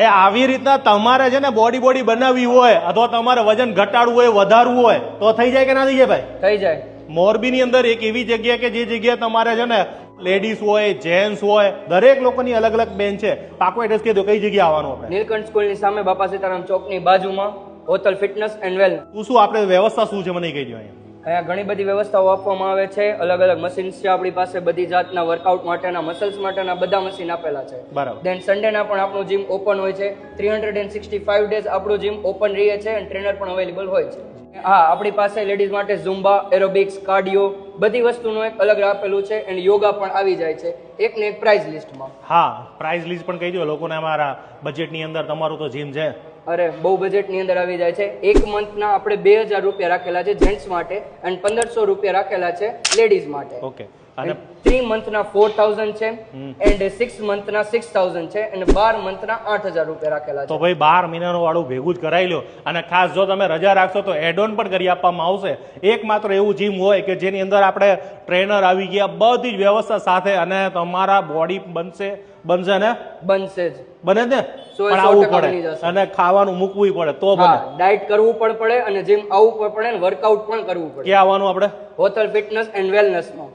એ આવી રીતના તમારે છે ને બોડી બોડી બનાવવી હોય અથવા તમારે વજન ઘટાડવું હોય વધારવું હોય તો થઈ જાય કે ના થઈ જાય ભાઈ? થઈ જાય. મોરબીની અંદર એક એવી જગ્યા કે જે જગ્યાએ તમારે છે ને લેડીઝ હોય જેન્ટ્સ હોય દરેક લોકોની અલગ અલગ બેન છે. પાકો એડ્રેસ કહી દો કઈ જગ્યાએ આવવાનું આપણે? નીલકંઠ સ્કૂલની સામે બાપા સીતારામ ચોકની બાજુમાં હોટલ ફિટનેસ એન્ડ વેલ શું શું આપણે વ્યવસ્થા શું છે મને કહી દો અહીંયા. અહીંયા ઘણી બધી વ્યવસ્થાઓ આપવામાં આવે છે. અલગ અલગ મશીન્સ છે આપણી પાસે બધી જાતના વર્કઆઉટ માટેના મસલ્સ માટેના બધા મશીન આપેલા છે. બરાબર. દેન સન્ડેના પણ આપણું જીમ ઓપન હોય છે. Three hundred and sixty five days આપણું જીમ ઓપન રહે છે અને ટ્રેનર પણ અવેલેબલ હોય છે. હા આપણી પાસે લેડીઝ માટે ઝુમ્બા એરોબિક્સ કાર્ડિયો બધી વસ્તુનું એક અલગ આપેલું છે એન્ડ યોગા પણ આવી જાય છે. એક ને એક પ્રાઇઝ લિસ્ટમાં હા પ્રાઇઝ લિસ્ટ પણ કહી દો લોકોને અમારા બજેટની અંદર તમારું તો જીમ છે. અરે બહુ બજેટની અંદર આવી જાય છે. એક મંથના આપણે બે હજાર રૂપિયા રાખેલા છે જેન્ટ્સ માટે એન્ડ પંદરસો રૂપિયા રાખેલા છે લેડીઝ માટે. ઓકે અને થ્રી મંથના ફોર થાઉઝન્ડ છે એન્ડ સિક્સ મંથના સિક્સ થાઉઝન્ડ છે અને બાર મંથના આઠ હજાર રૂપિયા રાખેલા તો ભાઈ બાર મહિનાનું વાળું ભેગું જ કરાવી લો અને ખાસ જો તમે રજા રાખશો તો એડ ઓન પણ કરી આપવામાં આવશે. એકમાત્ર એવું જીમ હોય કે જેની અંદર આપણે ટ્રેનર આવી ગયા બધી જ વ્યવસ્થા સાથે અને તમારા બોડી બનશે બનશે ને? બનશે જ. બને ને? પણ આવવું પડે. અને ખાવાનું મૂકવું પડે તો બને. ડાયટ કરવું પણ પડે અને જીમ આવવું પણ પડે અને વર્કઆઉટ પણ કરવું પડે. ક્યાં આવવાનું આપણે? Hotel fitness and વેલનેસમાં